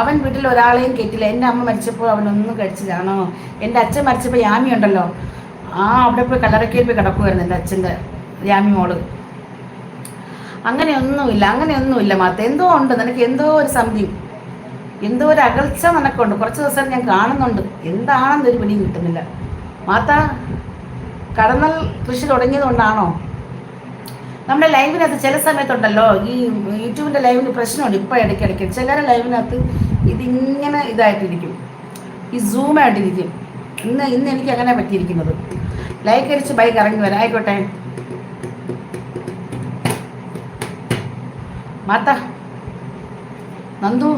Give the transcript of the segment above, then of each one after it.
അവൻ വീട്ടിൽ ഒരാളെയും കേട്ടില്ല. എന്റെ അമ്മ മരിച്ചപ്പോൾ അവനൊന്നും കഴിച്ചതാണോ എന്റെ അച്ഛൻ മരിച്ചപ്പോൾ യാമി ഉണ്ടല്ലോ. ആ അവിടെ പോയി കല്ലറക്കയിൽ പോയി കിടക്കുമായിരുന്നു എന്റെ അച്ഛന്റെ യാമി മോൾ. അങ്ങനെയൊന്നുമില്ല അങ്ങനെയൊന്നുമില്ല മാത്ത എന്തോ ഉണ്ട് നിനക്ക് എന്തോ ഒരു സംതിങ് എന്തോ ഒരു അകൽച്ച നിനക്കുണ്ട്. കുറച്ച് ദിവസം ഞാൻ കാണുന്നുണ്ട്. എന്താണെന്നൊരു പിടിയും കിട്ടുന്നില്ല. മാത്ത കടന്നൽ കൃഷി തുടങ്ങിയത് കൊണ്ടാണോ നമ്മുടെ ലൈവിനകത്ത് ചില സമയത്തുണ്ടല്ലോ ഈ യൂട്യൂബിന്റെ ലൈവിന് പ്രശ്നമുണ്ട് ഇപ്പോൾ ഇടയ്ക്കിടയ്ക്ക്. ചിലരുടെ ലൈവിനകത്ത് ഇതിങ്ങനെ ഇതായിട്ടിരിക്കും. ഈ സൂം ആയിട്ടിരിക്കും. ഇന്ന് ഇന്ന് എനിക്ക് അങ്ങനെ പറ്റിയിരിക്കുന്നത്. ലൈക്ക് അടിച്ച് ബൈക്ക് ഇറങ്ങി വരാം. ആയിക്കോട്ടെ. മാത്ത നന്ദു.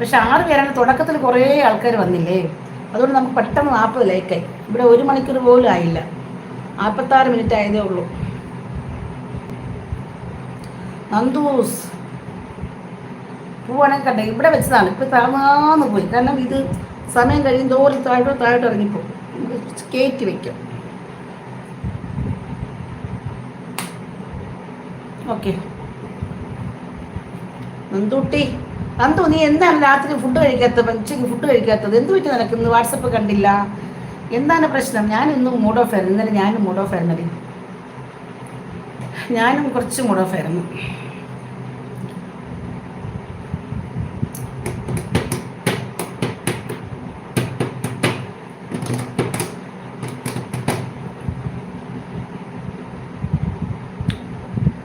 പക്ഷെ ആറ് പേരാണ്. തുടക്കത്തിൽ കുറേ ആൾക്കാർ വന്നില്ലേ? അതുകൊണ്ട് നമുക്ക് പെട്ടെന്ന് നാൽപ്പത് ലൈക്കായി ഇവിടെ ഒരു മണിക്കൂർ പോലും ആയില്ല. നാൽപ്പത്താറ് മിനിറ്റ് ആയതേ ഉള്ളൂ. നന്ദൂസ്. പൂവാണെങ്കിൽ കണ്ടേ ഇവിടെ വെച്ചതാണ്. ഇപ്പം താഴ്ന്നു പോയി. കാരണം ഇത് സമയം കഴിയും തോറി താഴോട്ട് താഴോട്ട് ഇറങ്ങിപ്പോകും കയറ്റി വയ്ക്കാം ഓക്കെ. നന്ദൂട്ടി നന്ദു നീ എന്താണ് രാത്രി ഫുഡ് കഴിക്കാത്തത്? ഉച്ചയ്ക്ക് ഫുഡ് കഴിക്കാത്തത്? എന്ത് പറ്റി നിനക്ക്? ഇന്ന് വാട്സപ്പ് കണ്ടില്ല. എന്താണ് പ്രശ്നം? ഞാൻ മൂഡ് ഓഫ് ആയിരുന്നു. ഇന്നലെ ഞാനും മൂഡ് ഓഫ് ആയിരുന്നടി. ഞാനും കുറച്ചും കൂടെ ഫേർന്നു.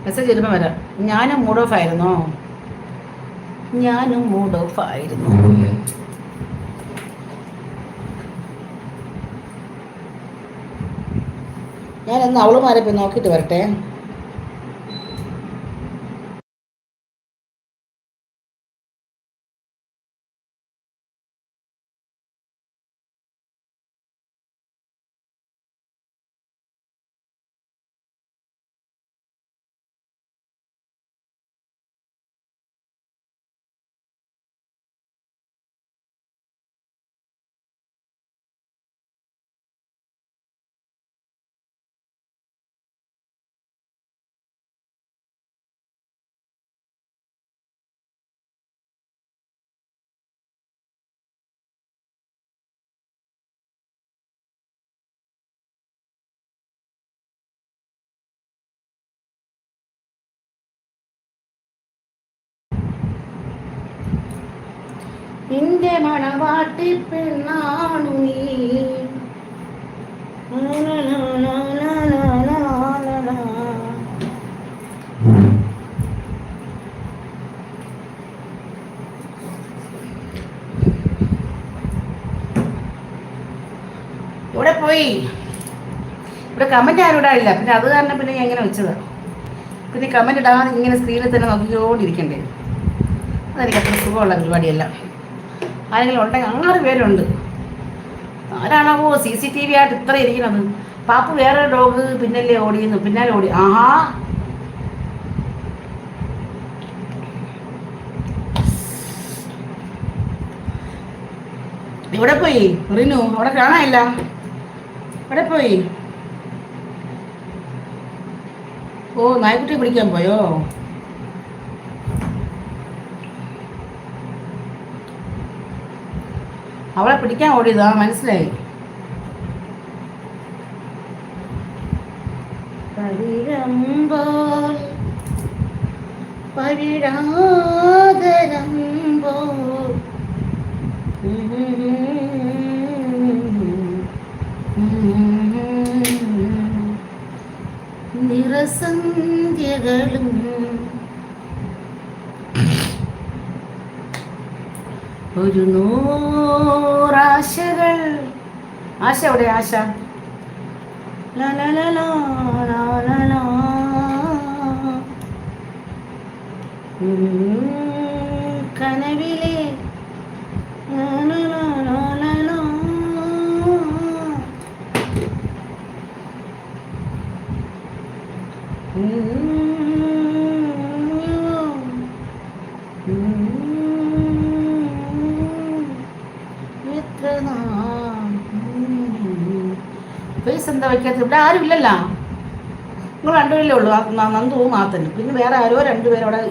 മെസ്സേജ് വരുമ്പോൾ വരാം. ഞാനും മൂഡ് ഓഫ് ആയിരുന്നോ? ഞാനും മൂഡ് ഓഫ് ആയിരുന്നു. ഞാൻ എന്ന് അവളുമാരെ പോയി നോക്കിയിട്ട് വരട്ടെ. നിന്റെ മണവാട്ടി പെണ്ണാണു നീ. ഇവിടെ പോയി. ഇവിടെ കമന്റ് ആരും ഇടാറില്ല. പിന്നെ അത് കാരണം പിന്നെ ഞാൻ ഇങ്ങനെ വെച്ചത്. പിന്നെ കമന്റ് ഇടാതെ ഇങ്ങനെ സ്ക്രീനിൽ തന്നെ നോക്കിക്കൊണ്ടിരിക്കണ്ടേ. അതെനിക്ക് അത്ര സുഖമുള്ള പരിപാടിയല്ല. ആരെങ്കിലും ഉണ്ടെങ്കിൽ ആറ് പേരുണ്ട്. ആരാണാവോ സി സി ടി വി ആയിട്ട് ഇത്ര ഇരിക്കുന്നത്. പാപ്പ് വേറെ ഡോഗ് പിന്നല്ലേ ഓടിയുന്നു പിന്നാലെ ഓടി. ആഹാ. ഇവിടെ പോയി? റിനു അവിടെ കാണാനില്ല. ഇവിടെ പോയി? ഓ നായ്ക്കുട്ടിയെ പിടിക്കാൻ പോയോ? അവളെ പിടിക്കാൻ ഓടിയത് ആ മനസ്സിലായി നിറസന്ധ്യകളും ഒരു നൂറാശകൾ ആശ എവിടെ? ആശ. ലാ ലാ ലാ ലാ ലാ ലാ ലാ. ഉം, കനവിലെ ലാ ലാ ലാ ലാ ലാ ലാ. ഫേസ് എന്താ വയ്ക്കാത്ത ഇവിടെ ആരും ഇല്ലല്ലോ. നിങ്ങൾ രണ്ടുപേരല്ലേ ഉള്ളൂ. നന്ദു മാത്തനും പിന്നെ വേറെ ആരോ രണ്ടുപേരും അവിടെ